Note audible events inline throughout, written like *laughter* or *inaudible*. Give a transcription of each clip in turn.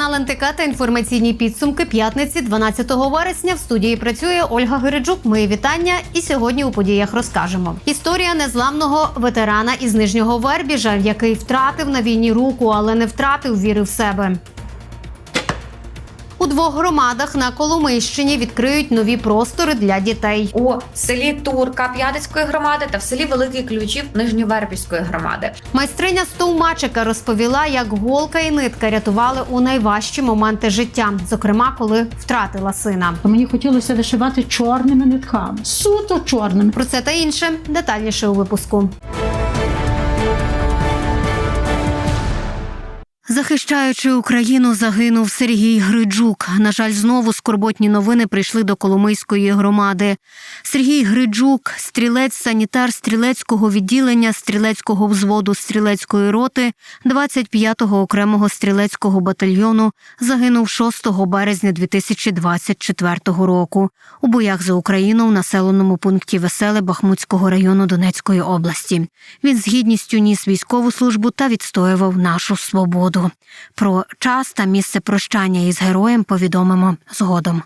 Канал НТК та інформаційні підсумки п'ятниці 12 вересня. В студії працює Ольга Гириджук. Мої вітання. І сьогодні у подіях розкажемо. Історія незламного ветерана із нижнього Вербіжа, який втратив на війні руку, але не втратив віри в себе. У двох громадах на Коломийщині відкриють нові простори для дітей. у селі Турка П'ятицької громади та в селі Великий Ключів Нижньовербівської громади. Майстриня стовмачика розповіла, як голка і нитка рятували у найважчі моменти життя, зокрема, коли втратила сина. Мені хотілося вишивати чорними нитками, суто чорними. Про це та інше детальніше у випуску. Захищаючи Україну, загинув Сергій Гриджук. На жаль, знову скорботні новини прийшли до Коломийської громади. Сергій Гриджук, стрілець санітар стрілецького відділення стрілецького взводу стрілецької роти 25-го окремого стрілецького батальйону, загинув 6 березня 2024 року у боях за Україну в населеному пункті Веселе Бахмутського району Донецької області. Він з гідністю ніс військову службу та відстоював нашу свободу. Про час та місце прощання із героєм повідомимо згодом.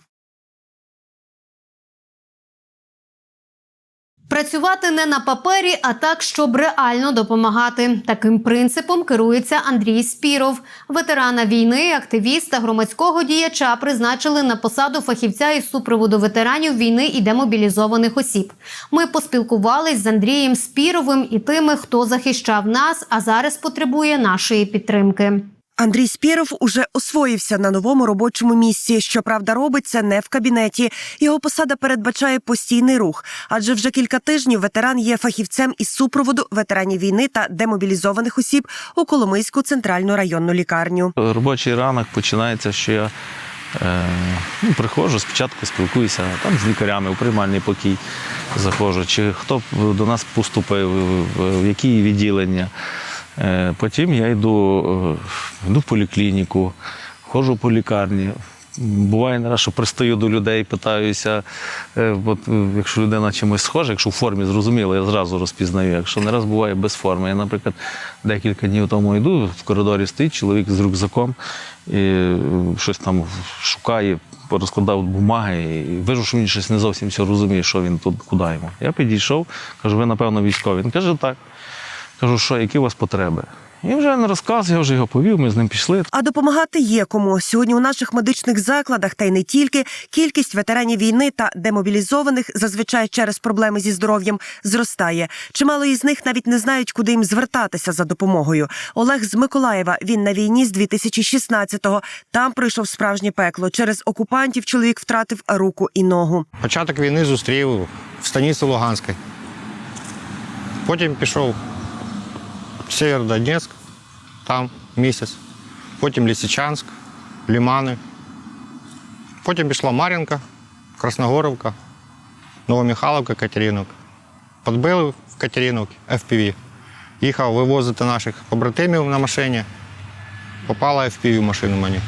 Працювати не на папері, а так, щоб реально допомагати. Таким принципом керується Андрій Спіров. Ветерана війни, активіста, громадського діяча призначили на посаду фахівця із супроводу ветеранів війни і демобілізованих осіб. Ми поспілкувались з Андрієм Спіровим і тими, хто захищав нас, а зараз потребує нашої підтримки. Андрій Спіров уже освоївся на новому робочому місці. Щоправда, робить це не в кабінеті. Його посада передбачає постійний рух, адже вже кілька тижнів ветеран є фахівцем із супроводу ветеранів війни та демобілізованих осіб у Коломийську центральну районну лікарню. Робочий ранок починається, що я е, ну, приходжу, спочатку спілкуюся там з лікарями у приймальний покій заходжу, чи хто до нас поступив, в які відділення. Е, потім я йду, е, йду в поліклініку, ходжу по лікарні. Буває не раз, що пристаю до людей, питаюся, е, от, якщо людина чимось схожа, якщо в формі зрозуміло, я зразу розпізнаю. Якщо не раз буває без форми. Я, наприклад, декілька днів тому йду, в коридорі стоїть чоловік з рюкзаком і щось там шукає, розкладав бумаги, і вижу, що він щось не зовсім все розуміє, що він тут, куди йому. Я підійшов, кажу, ви, напевно, військові. Він каже, так. Кажу, що, які у вас потреби? І вже не розказ, я вже його повів, ми з ним пішли. А допомагати є кому сьогодні у наших медичних закладах, та й не тільки кількість ветеранів війни та демобілізованих зазвичай через проблеми зі здоров'ям зростає. Чимало із них навіть не знають, куди їм звертатися за допомогою. Олег з Миколаєва. Він на війні з 2016-го. Там пройшов справжнє пекло. Через окупантів чоловік втратив руку і ногу. Початок війни зустрів в станиці Луганській. Потім пішов Сєвєродонецьк, там місяць. Потім Лисичанськ, Лімани. Потім пішла Мар'їнка, Красногоровка, Новомихайловка, Катеринок. Подбили в Катеринок FPV. Їхав вивозити наших побратимів на машині. Попала FPV в машину мені.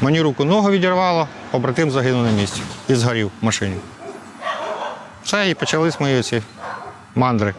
Мені руку ногу відірвало, побратим загинув на місці і згорів в машині. Все, і почались мої ці мандри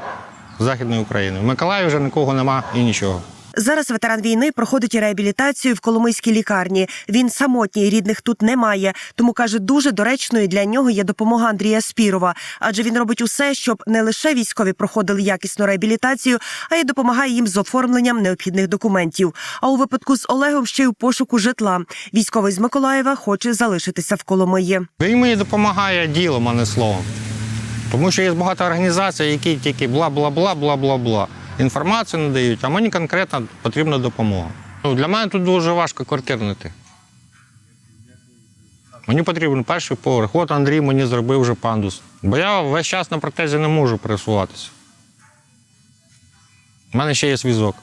Західної України. В Миколаєві вже нікого нема і нічого. Зараз ветеран війни проходить реабілітацію в Коломийській лікарні. Він самотній, рідних тут немає. Тому каже, дуже доречною для нього є допомога Андрія Спірова, адже він робить усе, щоб не лише військові проходили якісну реабілітацію, а й допомагає їм з оформленням необхідних документів. А у випадку з Олегом ще й у пошуку житла. Військовий з Миколаєва хоче залишитися в Коломиї. Він мені допомагає ділом, а не словом. Тому що є багато організацій, які тільки бла-бла-бла, бла-бла-бла. Інформацію не дають, а мені конкретно потрібна допомога. Ну, для мене тут дуже важко квартирнити. Мені потрібен перший поверх. От Андрій мені зробив вже пандус. Бо я весь час на протезі не можу пересуватися. У мене ще є зв'язок.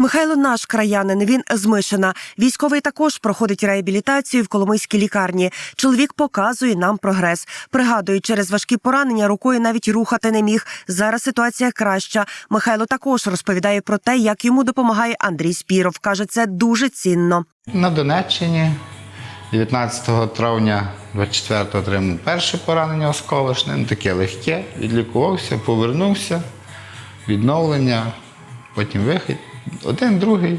Михайло наш краянин. Він з Мишина. Військовий також проходить реабілітацію в Коломийській лікарні. Чоловік показує нам прогрес. Пригадує, через важкі поранення рукою навіть рухати не міг. Зараз ситуація краща. Михайло також розповідає про те, як йому допомагає Андрій Спіров. каже, це дуже цінно. На Донеччині 19 травня 24-го отримав перше поранення осколочне, ну, таке легке, відлікувався, повернувся, відновлення, потім вихід. Один, другий.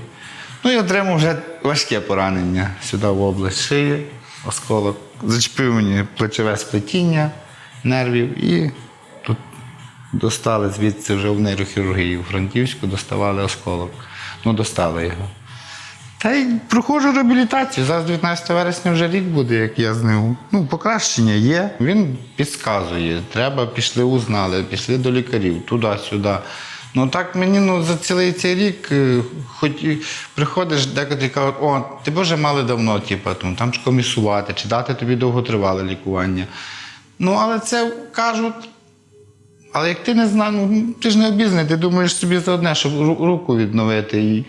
Ну і отримав вже важке поранення сюди в область шиї, осколок. Зачепив мені плечове сплетіння нервів і тут достали звідси вже в нейрохірургію. В Франківську доставали осколок. Ну, достали його. Та й проходжу реабілітацію. Зараз 19 вересня вже рік буде, як я з ним. Ну, покращення є. Він підказує. Треба, пішли, узнали, пішли до лікарів, туди-сюди. Ну так мені ну, за цілий цей рік, е, хоч приходиш, декотрі кажуть, о, тебе вже мали давно, типу, там, там ж комісувати, чи дати тобі довготривале лікування. Ну, але це кажуть. Але як ти не знаєш, ну ти ж не обізнаний, ти думаєш собі за одне, щоб руку відновити. І...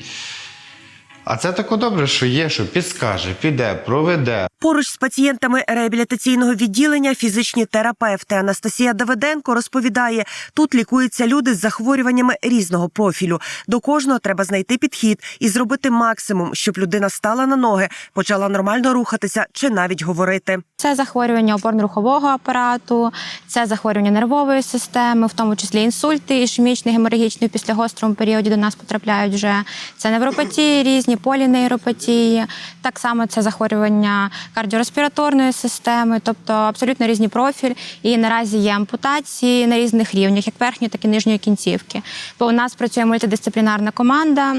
А це тако добре, що є, що підскаже, піде, проведе. Поруч з пацієнтами реабілітаційного відділення фізичні терапевти Анастасія Давиденко розповідає, тут лікуються люди з захворюваннями різного профілю. До кожного треба знайти підхід і зробити максимум, щоб людина стала на ноги, почала нормально рухатися чи навіть говорити. Це захворювання опорно-рухового апарату, це захворювання нервової системи, в тому числі інсульти, ішемічний, геморагічний в післягострому періоді до нас потрапляють вже. Це невропатії різні, полінейропатії. Так само це захворювання кардіореспіраторної системи, тобто абсолютно різні профіль. І наразі є ампутації на різних рівнях, як верхньої, так і нижньої кінцівки. Бо у нас працює мультидисциплінарна команда.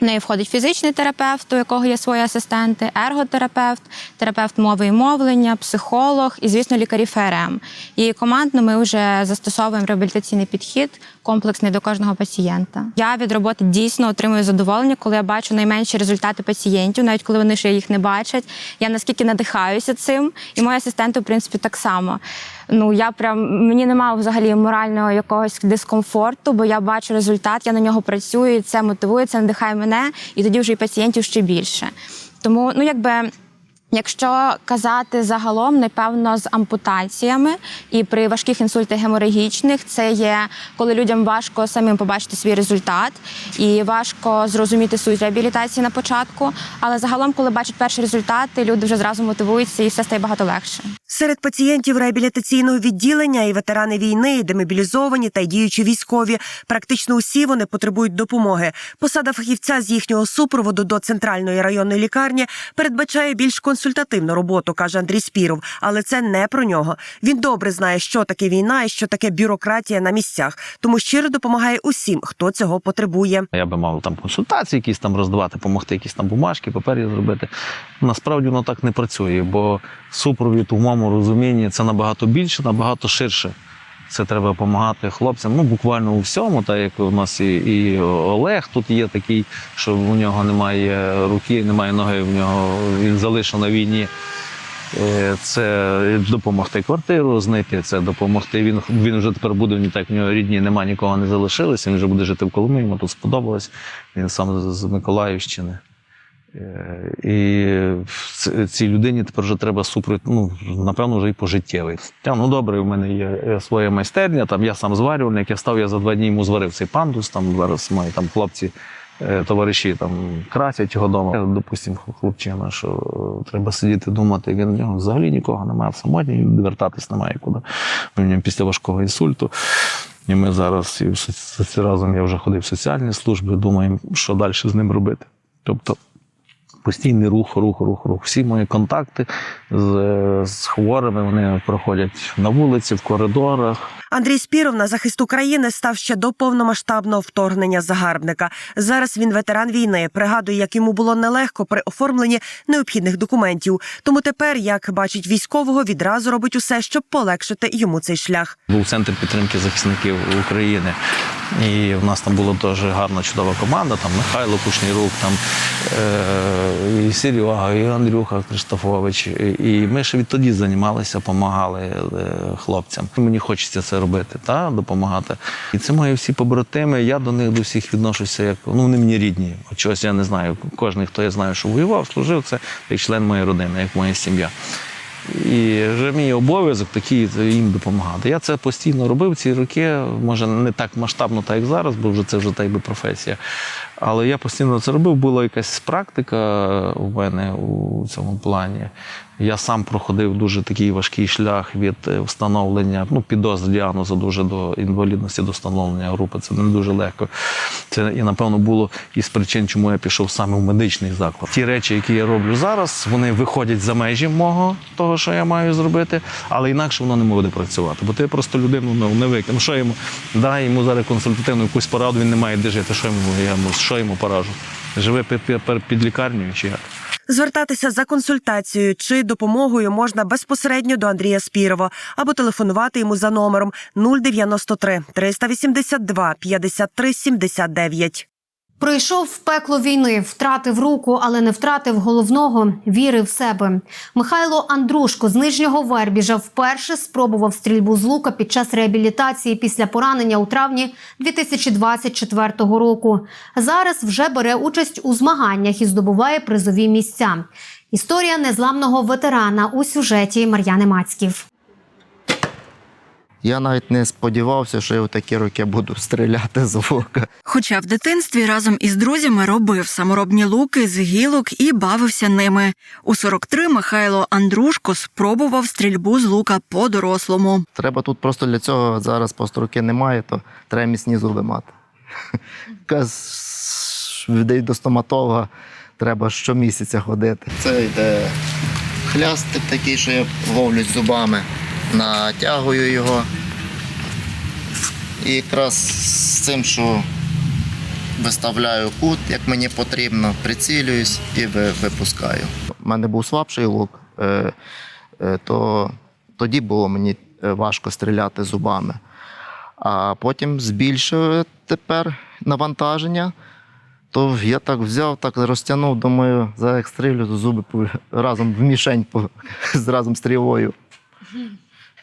В неї входить фізичний терапевт, у якого є свої асистенти, ерготерапевт, терапевт мови і мовлення, психолог і, звісно, лікарі ФРМ. І командно ми вже застосовуємо реабілітаційний підхід, комплексний до кожного пацієнта. Я від роботи дійсно отримую задоволення, коли я бачу найменші результати пацієнтів, навіть коли вони ще їх не бачать. Я наскільки надихаюся цим, і мої асистенти, в принципі, так само. Ну я прям мені немає взагалі морального якогось дискомфорту, бо я бачу результат, я на нього працюю, і це мотивує, це надихає мене, і тоді вже і пацієнтів ще більше. Тому, ну якби. Якщо казати загалом, напевно, з ампутаціями і при важких інсультах геморагічних, це є коли людям важко самим побачити свій результат і важко зрозуміти суть реабілітації на початку. Але загалом, коли бачать перші результати, люди вже зразу мотивуються і все стає багато легше. Серед пацієнтів реабілітаційного відділення і ветерани війни, і демобілізовані та й діючі військові. Практично усі вони потребують допомоги. Посада фахівця з їхнього супроводу до центральної районної лікарні передбачає більш консультативну роботу, каже Андрій Спіров. Але це не про нього. Він добре знає, що таке війна і що таке бюрократія на місцях, тому щиро допомагає усім, хто цього потребує. Я би мав там консультації, якісь там роздавати, допомогти, якісь там бумажки, папері зробити. Насправді воно так не працює, бо супровід у моєму розумінні це набагато більше, набагато ширше. Це треба допомагати хлопцям. Ну буквально у всьому, так як у нас і, і Олег тут є такий, що у нього немає руки, немає ноги, в нього він залишив на війні. Е, Це допомогти квартиру знайти, це допомогти. Він він вже тепер буде не так. В нього рідні нема, нікого не залишилося. Він вже буде жити в Коломиї, йому тут сподобалось. Він сам з Миколаївщини. Е, І цій людині тепер вже треба супровід, ну, напевно, вже і пожиттєвий. Та, ну добре, в мене є е, своя майстерня, там я сам зварювальник, я став, я за два дні йому зварив цей пандус, там зараз мої там хлопці, е, товариші там красять його вдома. Я, Допустим, хлопчина, що треба сидіти думати, він в нього взагалі нікого немає, самотній, вертатись немає куди. У нього після важкого інсульту. І ми зараз і в разом я вже ходив в соціальні служби, думаємо, що далі з ним робити. Тобто постійний рух, рух, рух, рух. Всі мої контакти з, з хворими вони проходять на вулиці, в коридорах. Андрій Спіров на захист України став ще до повномасштабного вторгнення загарбника. Зараз він ветеран війни. Пригадує, як йому було нелегко при оформленні необхідних документів. Тому тепер, як бачить військового, відразу робить усе, щоб полегшити йому цей шлях. Був центр підтримки захисників України. І в нас там була дуже гарна, чудова команда. Там Михайло Кушнірук, там е- і Серега, і Андрюха Криштофович. І- ми ще відтоді займалися, допомагали е, хлопцям. Мені хочеться це робити, та, допомагати. І це мої всі побратими. Я до них до всіх відношуся як ну, вони мені рідні. От чогось я не знаю. Кожен, хто я знаю, що воював, служив, це як член моєї родини, як моя сім'я. І вже мій обов'язок такий їм допомагати. Я це постійно робив ці роки, може не так масштабно, так як зараз, бо вже це вже так би професія. Але я постійно це робив. Була якась практика у мене у цьому плані. Я сам проходив дуже такий важкий шлях від е, встановлення, ну, підозр діагнозу дуже до інвалідності, до встановлення групи. Це не дуже легко. Це і напевно було із причин, чому я пішов саме в медичний заклад. Ті речі, які я роблю зараз, вони виходять за межі мого того, що я маю зробити, але інакше воно не буде працювати. Бо ти просто людину ну, не викинеш. Що йому дай йому зараз консультативну якусь пораду, він не має де жити. Що йому я що йому поражу? Живе під, під, під лікарнею чи як? Звертатися за консультацією чи допомогою можна безпосередньо до Андрія Спірова або телефонувати йому за номером 093 382 53 79. Пройшов пекло війни, втратив руку, але не втратив головного віри в себе. Михайло Андрушко з нижнього Вербіжа вперше спробував стрільбу з лука під час реабілітації після поранення у травні 2024 року. Зараз вже бере участь у змаганнях і здобуває призові місця. Історія незламного ветерана у сюжеті Мар'яни Мацьків. Я навіть не сподівався, що я в такі роки буду стріляти з лука. Хоча в дитинстві разом із друзями робив саморобні луки з гілок і бавився ними. У 43 Михайло Андрушко спробував стрільбу з лука по-дорослому. Треба тут просто для цього зараз просто руки немає, то треба міцні зуби мати. *laughs* Каз людей до стоматолога треба щомісяця ходити. Це йде хлястик такий, що я ловлю зубами, натягую його. І якраз з цим, що виставляю кут, як мені потрібно, прицілююсь і випускаю. У мене був слабший лук, е, е, то тоді було мені е, важко стріляти зубами. А потім збільшив тепер навантаження, то я так взяв, так розтягнув, думаю, за як стрілю, то зуби разом в мішень *laughs* з разом стрілою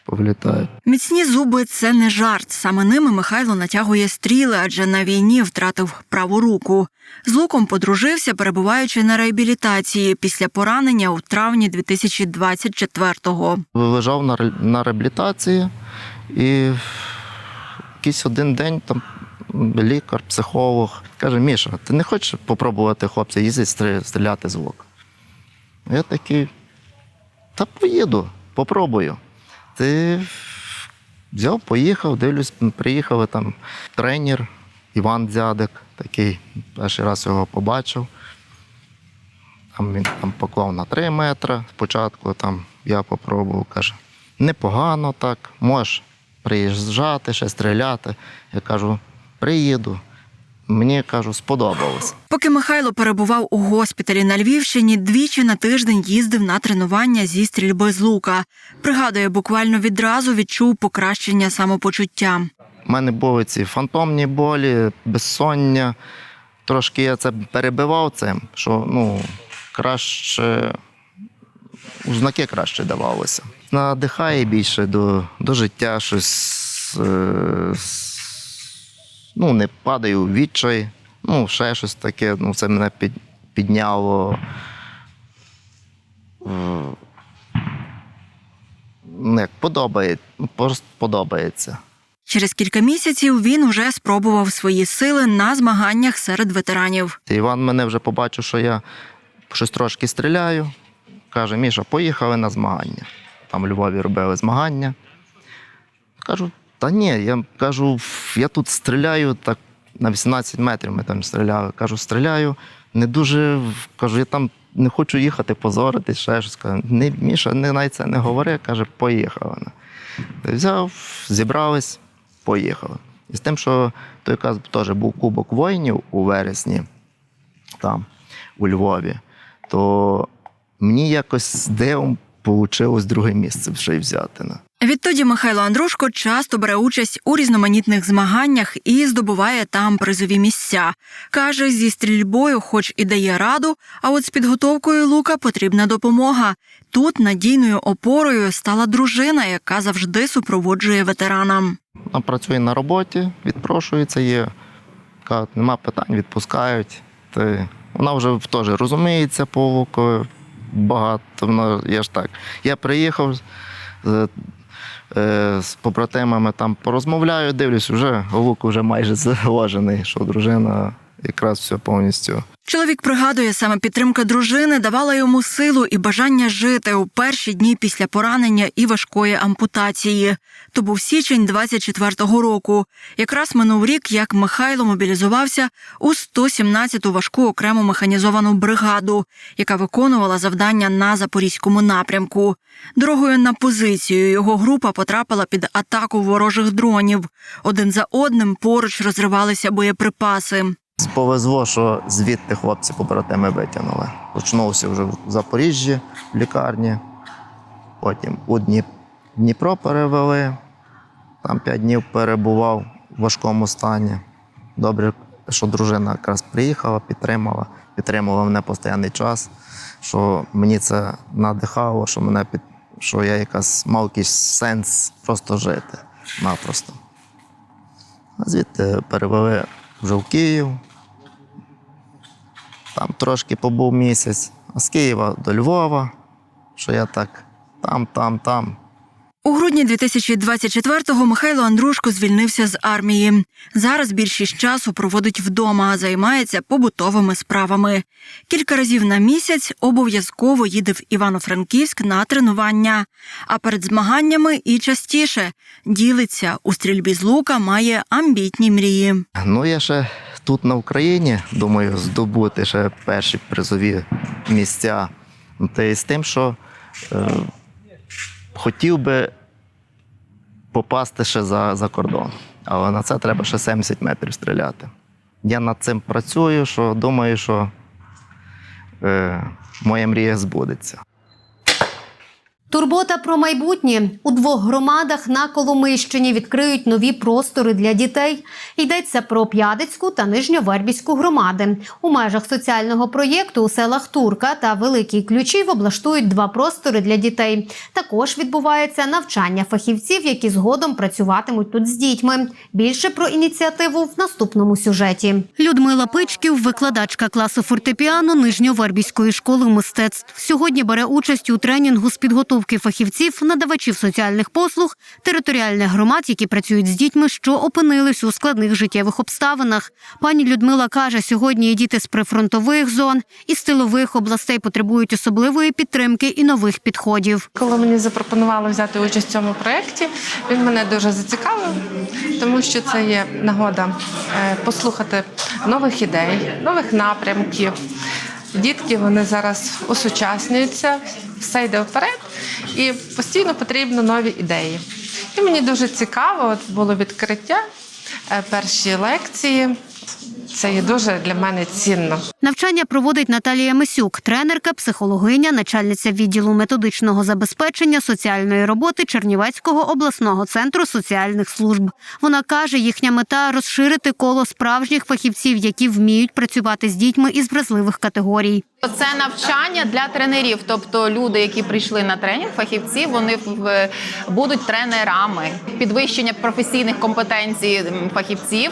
повлітають. Міцні зуби це не жарт. Саме ними Михайло натягує стріли, адже на війні втратив праву руку. З луком подружився, перебуваючи на реабілітації після поранення у травні 2024-го. Лежав на, реабілітації і якийсь один день там лікар, психолог каже: Міша, ти не хочеш попробувати хлопця їздити стріляти з лука? Я такий, та поїду, попробую. Ти взяв, поїхав, дивлюсь, приїхали там тренер Іван Дзядик, такий, перший раз його побачив. Там він там поклав на 3 метри. Спочатку там я попробував, каже, непогано так, можеш приїжджати, ще стріляти. Я кажу, приїду. Мені кажу, сподобалось. Поки Михайло перебував у госпіталі на Львівщині, двічі на тиждень їздив на тренування зі стрільби з лука. Пригадує, буквально відразу відчув покращення самопочуття. У мене були ці фантомні болі, безсоння. Трошки я це перебивав цим, що ну, краще, знаки краще давалося. Надихає більше до, до життя, щось. Е, ну, не падаю у відчай, ну, ще щось таке. Ну, це мене під, підняло. Ну, як подобає, ну, просто подобається. Через кілька місяців він уже спробував свої сили на змаганнях серед ветеранів. Іван мене вже побачив, що я щось трошки стріляю. Каже, Міша, поїхали на змагання. Там в Львові робили змагання. Кажу, та ні, я кажу, я тут стріляю так на 18 метрів ми там стріляли. Кажу, стріляю, не дуже. Кажу, я там не хочу їхати, позоритись, ще щось. Кажу, не, Міша, не навіть це не говори, каже, поїхали. Та Взяв, зібрались, поїхали. І з тим, що той якраз теж був Кубок воїнів у вересні, там, у Львові, то мені якось дивом вийшло друге місце й взяти. Відтоді Михайло Андрушко часто бере участь у різноманітних змаганнях і здобуває там призові місця. Каже, зі стрільбою, хоч і дає раду, а от з підготовкою лука потрібна допомога. Тут надійною опорою стала дружина, яка завжди супроводжує ветеранам. Вона працює на роботі, відпрошується, є. Кажуть, нема питань, відпускають. Ти... Вона вже теж розуміється по луку багато. Вона, я ж так. Я приїхав з, е, побратимами там порозмовляю, дивлюсь, вже лук вже майже *laughs* заложений, що дружина якраз все повністю. Чоловік пригадує, саме підтримка дружини давала йому силу і бажання жити у перші дні після поранення і важкої ампутації. То був січень 24-го року. Якраз минув рік, як Михайло мобілізувався у 117-ту важку окрему механізовану бригаду, яка виконувала завдання на запорізькому напрямку. Дорогою на позицію його група потрапила під атаку ворожих дронів. Один за одним поруч розривалися боєприпаси. Повезло, що звідти хлопці побратими витягнули. Почнувся вже в Запоріжжі в лікарні, потім у Дніпро перевели, там п'ять днів перебував в важкому стані. Добре, що дружина якраз приїхала, підтримала, підтримувала мене постійний час, що мені це надихало, що мене під що я якась мав якийсь сенс просто жити напросто. А звідти перевели вже в Київ. Там трошки побув місяць, а з Києва до Львова, що я так там, там, там. У грудні 2024-го Михайло Андрушко звільнився з армії. Зараз більшість часу проводить вдома, а займається побутовими справами. Кілька разів на місяць обов'язково їде в Івано-Франківськ на тренування. А перед змаганнями і частіше ділиться у стрільбі з лука, має амбітні мрії. Ну, я ще тут на Україні, думаю, здобути ще перші призові місця. Та й з тим, що е, хотів би попасти ще за, за кордон. Але на це треба ще 70 метрів стріляти. Я над цим працюю, що думаю, що е, моя мрія збудеться. Турбота про майбутнє у двох громадах на Коломийщині відкриють нові простори для дітей. Йдеться про П'ядицьку та Нижньовербіську громади. У межах соціального проєкту у селах Турка та Великий Ключів облаштують два простори для дітей. Також відбувається навчання фахівців, які згодом працюватимуть тут з дітьми. Більше про ініціативу в наступному сюжеті. Людмила Пичків, викладачка класу фортепіано Нижньовербіської школи мистецтв. Сьогодні бере участь у тренінгу з підготовки фахівців, надавачів соціальних послуг, територіальних громад, які працюють з дітьми, що опинились у складних життєвих обставинах. Пані Людмила каже, сьогодні діти з прифронтових зон і з тилових областей потребують особливої підтримки і нових підходів. Коли мені запропонували взяти участь в цьому проєкті, він мене дуже зацікавив, тому що це є нагода е, послухати нових ідей, нових напрямків. Дітки вони зараз осучаснюються, все йде вперед, і постійно потрібно нові ідеї. І мені дуже цікаво, от було відкриття, е, перші лекції. Це є дуже для мене цінно. Навчання проводить Наталія Мисюк, тренерка, психологиня, начальниця відділу методичного забезпечення соціальної роботи Чернівецького обласного центру соціальних служб. Вона каже, їхня мета розширити коло справжніх фахівців, які вміють працювати з дітьми із вразливих категорій. Це навчання для тренерів, тобто люди, які прийшли на тренінг, фахівці, вони будуть тренерами. Підвищення професійних компетенцій фахівців.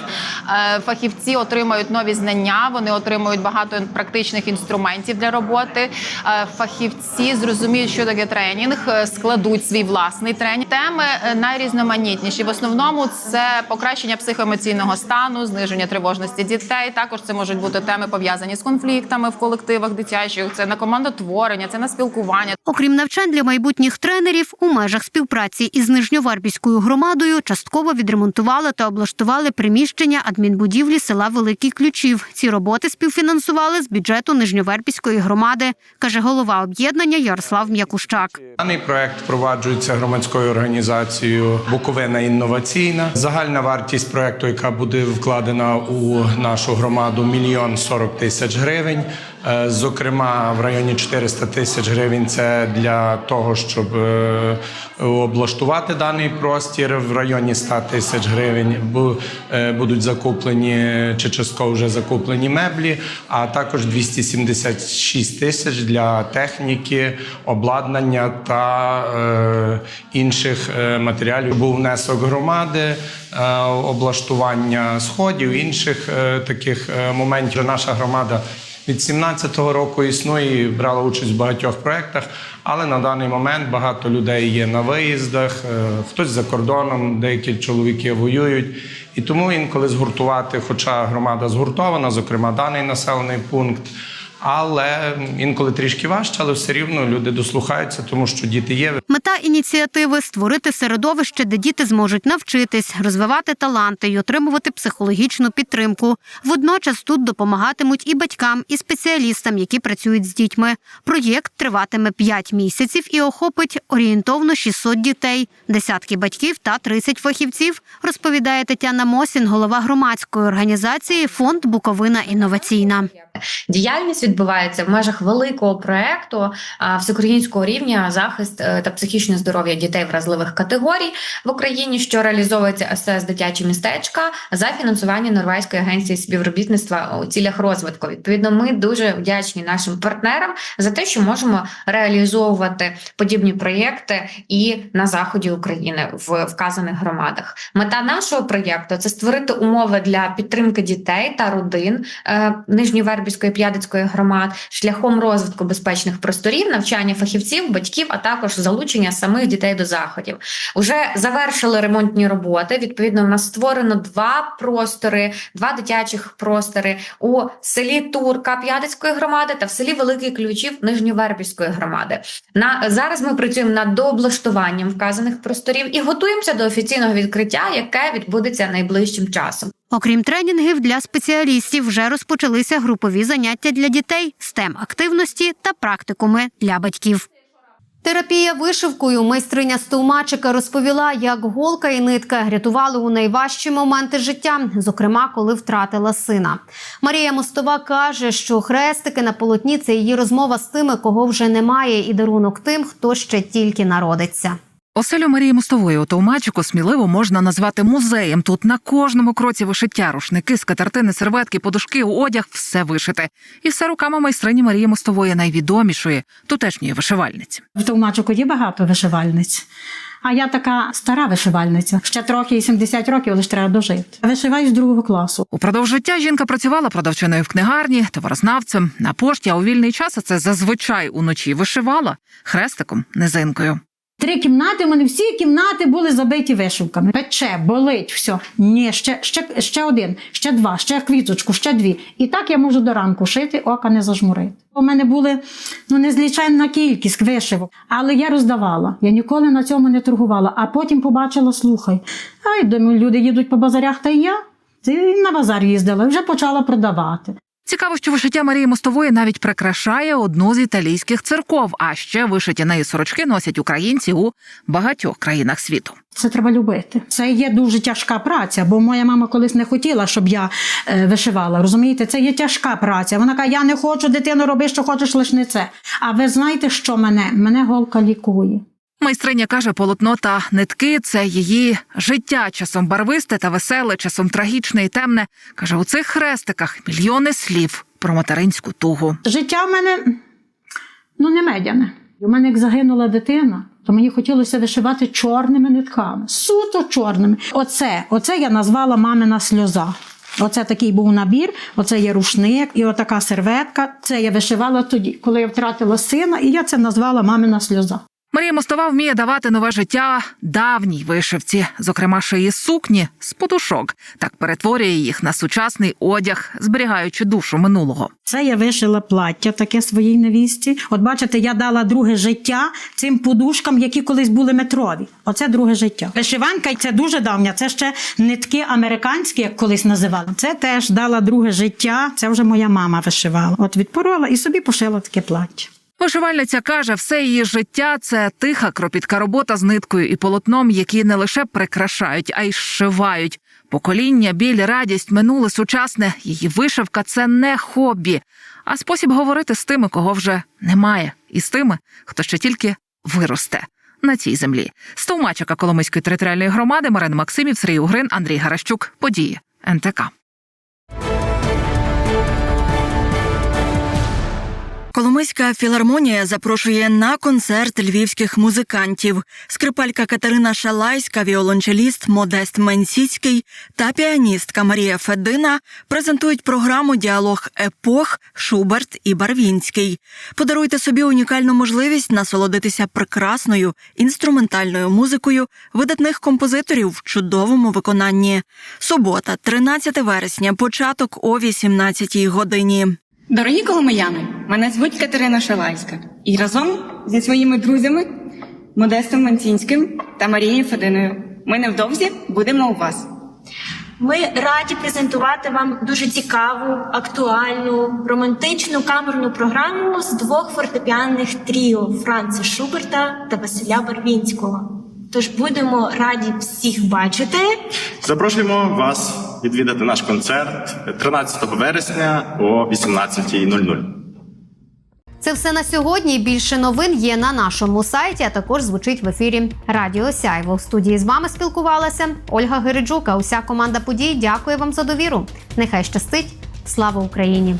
Е, Фахівці отримають нові знання, вони отримують багато практичних інструментів для роботи. Е, Фахівці зрозуміють, що таке тренінг, е, складуть свій власний тренінг. Теми найрізноманітніші. В основному це покращення психоемоційного стану, зниження тривожності дітей. Також це можуть бути теми пов'язані з конфліктами в колективах дитячих. Це на командотворення, це на спілкування. Окрім навчань для майбутніх тренерів, у межах співпраці із Нижньоварбіською громадою частково відремонтували та облаштували приміщення адмінбудівлі села Великий Ключів. Ці роботи співфінансували з бюджету Нижньовербіської громади, каже голова об'єднання Ярослав М'якущак. Даний проект впроваджується громадською організацією Буковина інноваційна. Загальна вартість проекту, яка буде вкладена у нашу громаду, мільйон сорок тисяч гривень. Е, Зокрема, в районі 400 тисяч гривень це для того, щоб е, облаштувати даний простір. В районі 100 тисяч гривень е, будуть закуплені чи частково вже закуплені меблі, а також 276 тисяч для техніки, обладнання та інших матеріалів. Був внесок громади, облаштування сходів, інших таких моментів. Наша громада від 17-го року існує і брала участь в багатьох проєктах, але на даний момент багато людей є на виїздах, е, хтось за кордоном, деякі чоловіки воюють. І тому інколи згуртувати, хоча громада згуртована, зокрема даний населений пункт. Але інколи трішки важче, але все рівно люди дослухаються, тому що діти є. Мета ініціативи створити середовище, де діти зможуть навчитись, розвивати таланти й отримувати психологічну підтримку. Водночас тут допомагатимуть і батькам, і спеціалістам, які працюють з дітьми. Проєкт триватиме 5 місяців і охопить орієнтовно 600 дітей, десятки батьків та 30 фахівців. Розповідає Тетяна Мосін, голова громадської організації Фонд Буковина інноваційна. Діяльність відбувається в межах великого проекту всеукраїнського рівня захист е, та психічне здоров'я дітей вразливих категорій в Україні, що реалізовується СС дитячі містечка за фінансування Норвезької агенції співробітництва у цілях розвитку. Відповідно, ми дуже вдячні нашим партнерам за те, що можемо реалізовувати подібні проєкти і на заході України в вказаних громадах. Мета нашого проєкту це створити умови для підтримки дітей та родин е, Нижньовербівської П'ядицької громад шляхом розвитку безпечних просторів, навчання фахівців, батьків, а також залучення самих дітей до заходів. Уже завершили ремонтні роботи. Відповідно, в нас створено два простори, два дитячих простори у селі Турка П'ядицької громади та в селі Великий Ключів Нижньовербівської громади. На зараз ми працюємо над дооблаштуванням вказаних просторів і готуємося до офіційного відкриття, яке відбудеться найближчим часом. Окрім тренінгів для спеціалістів, вже розпочалися групові заняття для дітей, стем активності та практикуми для батьків. Терапія вишивкою майстриня стовмачика розповіла, як голка і нитка рятували у найважчі моменти життя, зокрема, коли втратила сина. Марія Мостова каже, що хрестики на полотні це її розмова з тими, кого вже немає, і дарунок тим, хто ще тільки народиться. Оселю Марії Мостової у Товмачику сміливо можна назвати музеєм. Тут на кожному кроці вишиття, рушники, скатертини, серветки, подушки, одяг все вишите. І все руками майстрині Марії Мостової найвідомішої тутешньої вишивальниці. В Товмачику є багато вишивальниць. А я така стара вишивальниця. Ще трохи і 70 років, лише треба дожити. Вишиваю з другого класу. Упродовж життя жінка працювала продавчиною в книгарні, товарознавцем на пошті, а у вільний час а це зазвичай уночі вишивала хрестиком, низинкою. Три кімнати, у мене всі кімнати були забиті вишивками. Пече, болить, все. Ні, ще, ще, ще один, ще два, ще квіточку, ще дві. І так я можу до ранку шити, ока не зажмурити. У мене були ну незліченна кількість вишивок, але я роздавала. Я ніколи на цьому не торгувала. А потім побачила, слухай, ай, думаю, люди їдуть по базарях, та й я. І на базар їздила, вже почала продавати. Цікаво, що вишиття Марії Мостової навіть прикрашає одну з італійських церков, а ще вишиті неї сорочки носять українці у багатьох країнах світу. Це треба любити. Це є дуже тяжка праця, бо моя мама колись не хотіла, щоб я е, вишивала. Розумієте, це є тяжка праця. Вона каже: я не хочу дитину, роби, що хочеш, лиш не це. А ви знаєте, що мене? Мене голка лікує. Майстриня каже, полотно та нитки це її життя, часом барвисте та веселе, часом трагічне і темне. каже, у цих хрестиках мільйони слів про материнську тугу. Життя в мене ну не медяне. У мене як загинула дитина, то мені хотілося вишивати чорними нитками, суто чорними. Оце, оце я назвала мамина сльоза. Оце такий був набір, оце є рушник і отака серветка. Це я вишивала тоді, коли я втратила сина, і я це назвала мамина сльоза. Марія Мостова вміє давати нове життя давній вишивці, зокрема шиї сукні з подушок. Так перетворює їх на сучасний одяг, зберігаючи душу минулого. Це я вишила плаття таке своїй невісті. От бачите, я дала друге життя цим подушкам, які колись були метрові. Оце друге життя. Вишиванка це дуже давня. Це ще нитки американські, як колись називали. Це теж дала друге життя. Це вже моя мама вишивала. От відпорола і собі пошила таке плаття. Вишивальниця каже, все її життя це тиха кропітка робота з ниткою і полотном, які не лише прикрашають, а й зшивають. Покоління, біль, радість, минуле сучасне. Її вишивка це не хобі, а спосіб говорити з тими, кого вже немає, і з тими, хто ще тільки виросте на цій землі. З Товмачика Коломийської територіальної громади Марина Максимів, Сергій Угрин, Андрій Гаращук. Події НТК. Коломийська філармонія запрошує на концерт львівських музикантів. Скрипалька Катерина Шалайська, віолончеліст Модест Менсіцький та піаністка Марія Федина презентують програму Діалог епох Шуберт і Барвінський. Подаруйте собі унікальну можливість насолодитися прекрасною інструментальною музикою видатних композиторів в чудовому виконанні. Субота, 13 вересня, початок о 18 годині. Дорогі коломияни, мене звуть Катерина Шалайська, і разом зі своїми друзями Модестом Манцінським та Марією Фединою ми невдовзі будемо у вас. Ми раді презентувати вам дуже цікаву, актуальну, романтичну камерну програму з двох фортепіанних тріо Франца Шуберта та Василя Барвінського. Тож будемо раді всіх бачити. Запрошуємо вас відвідати наш концерт 13 вересня о 18.00. Це все на сьогодні. Більше новин є на нашому сайті, а також звучить в ефірі Радіо Сяйво. В студії з вами спілкувалася Ольга Гириджука. Уся команда подій. Дякую вам за довіру. Нехай щастить. Слава Україні!